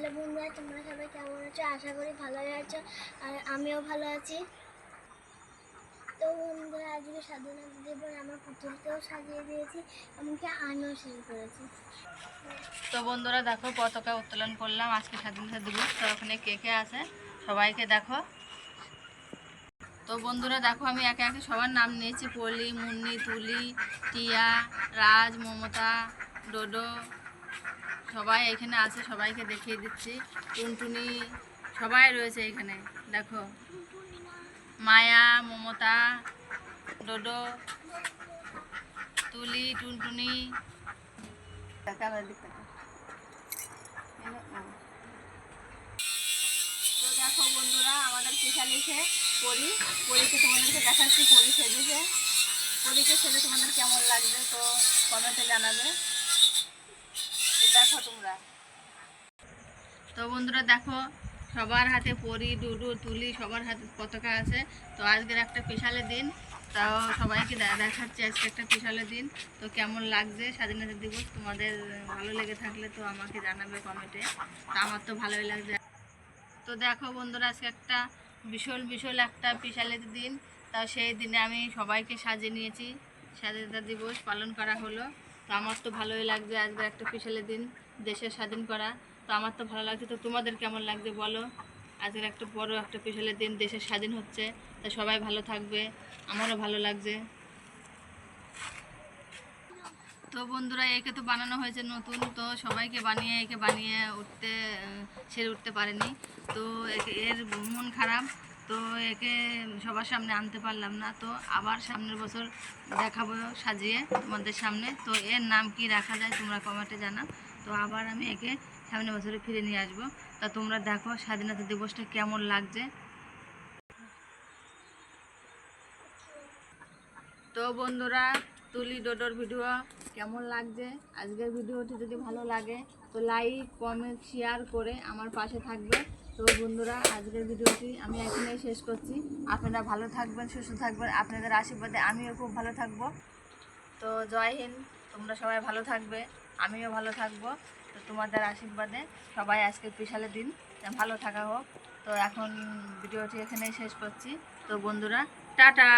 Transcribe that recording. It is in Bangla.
হ্যালো বন্ধুরা, তোমরা সবাই কেমন আছো? আশা করি ভালোই আছো, আর আমিও ভালো আছি। তো বন্ধুরা, আজকে স্বাধীনতা দিবস আমার পুতুলকেও সাজিয়ে দিয়েছি, এমনকি আমিও শুরু করেছি। তো বন্ধুরা, দেখো পতাকা উত্তোলন করলাম আজকে স্বাধীনতা দিবস, তো ওখানে কে কে আছে সবাইকে দেখো। তো বন্ধুরা, দেখো আমি একে একে সবার নাম নিয়েছি, পলি, মুন্নি, তুলি, টিয়া, রাজ, মমতা, ডোডো। সবাই এখানে আছে, সবাইকে দেখিয়ে দিচ্ছি। টুনটুনি সবাই রয়েছে এখানে, দেখো। মায়া, মমতা, ডোডো, তুলি, টুনটুনি। তো দেখো বন্ধুরা, আমাদের পিসালিকে পরি। পরীকে তোমাদেরকে দেখাচ্ছি, পরি সেজেছে। পরীকে সেজে তোমাদের কেমন লাগবে তো কমেন্টে জানাবে। তো বন্ধুরা দেখো, সবার হাতে পরি, ডুডু, তুলি, সবার হাতে পতাকা আছে। তো আজকের একটা স্পেশালের দিন। তাও সবাইকে দেখাচ্ছি আজকে একটা স্পেশালের দিন। তো কেমন লাগছে স্বাধীনতা দিবস? তোমাদের ভালো লেগে থাকলে তো আমাকে জানাবে কমেন্টে। তো আমার তো ভালোই লাগছে। তো দেখো বন্ধুরা, আজকে একটা বিশাল বিশাল একটা স্পেশালের দিন। তা সেই দিনে আমি সবাইকে সাজিয়ে নিয়েছি। স্বাধীনতা দিবস পালন করা হলো। তো আমার তো ভালোই লাগছে আজকে একটা স্পেশালের দিন, দেশের স্বাধীন করা। তো আমার তো ভালো লাগছে, তো তোমাদের কেমন লাগছে বলো? আজকের একটা বড় একটা স্পেশালের দিন, দেশের স্বাধীন হচ্ছে, তা সবাই ভালো থাকবে, আমারও ভালো লাগছে। তো বন্ধুরা, একে তো বানানো হয়েছে নতুন, তো সবাইকে বানিয়ে, একে বানিয়ে উঠতে সেরে উঠতে পারেনি। তো এর মন খারাপ তো একে সবার সামনে আনতে পারলাম না, তো আবার সামনের বছর দেখাবো সাজিয়ে তোমাদের সামনে। তো এর নাম কি রাখা যায় তোমরা কমেন্টে জানা তো আবার আমি একে সামনের বছরে ফিরে নিয়ে আসব। তা তোমরা দেখো স্বাধীনতা দিবসটা কেমন লাগছে। তো বন্ধুরা, তুলি ডোডোর ভিডিও কেমন লাগছে? আজকের ভিডিওটি যদি ভালো লাগে, তো লাইক কমেন্ট শেয়ার করে আমার পাশে থাকবে। তো বন্ধুরা, আজকের ভিডিওটি আমি এখানেই শেষ করছি। আপনারা ভালো থাকবেন, সুস্থ থাকবেন। আপনাদের আশীর্বাদে আমিও খুব ভালো থাকব। তো জয় হিন্দ, তোমরা সবাই ভালো থাকবে, আমিও ভালো থাকব। তো তোমাদের আশীর্বাদে সবাই আজকে স্পেশালের দিন ভালো থাকা হোক। তো এখন ভিডিওটি এখানেই শেষ করছি। তো বন্ধুরা, টাটা!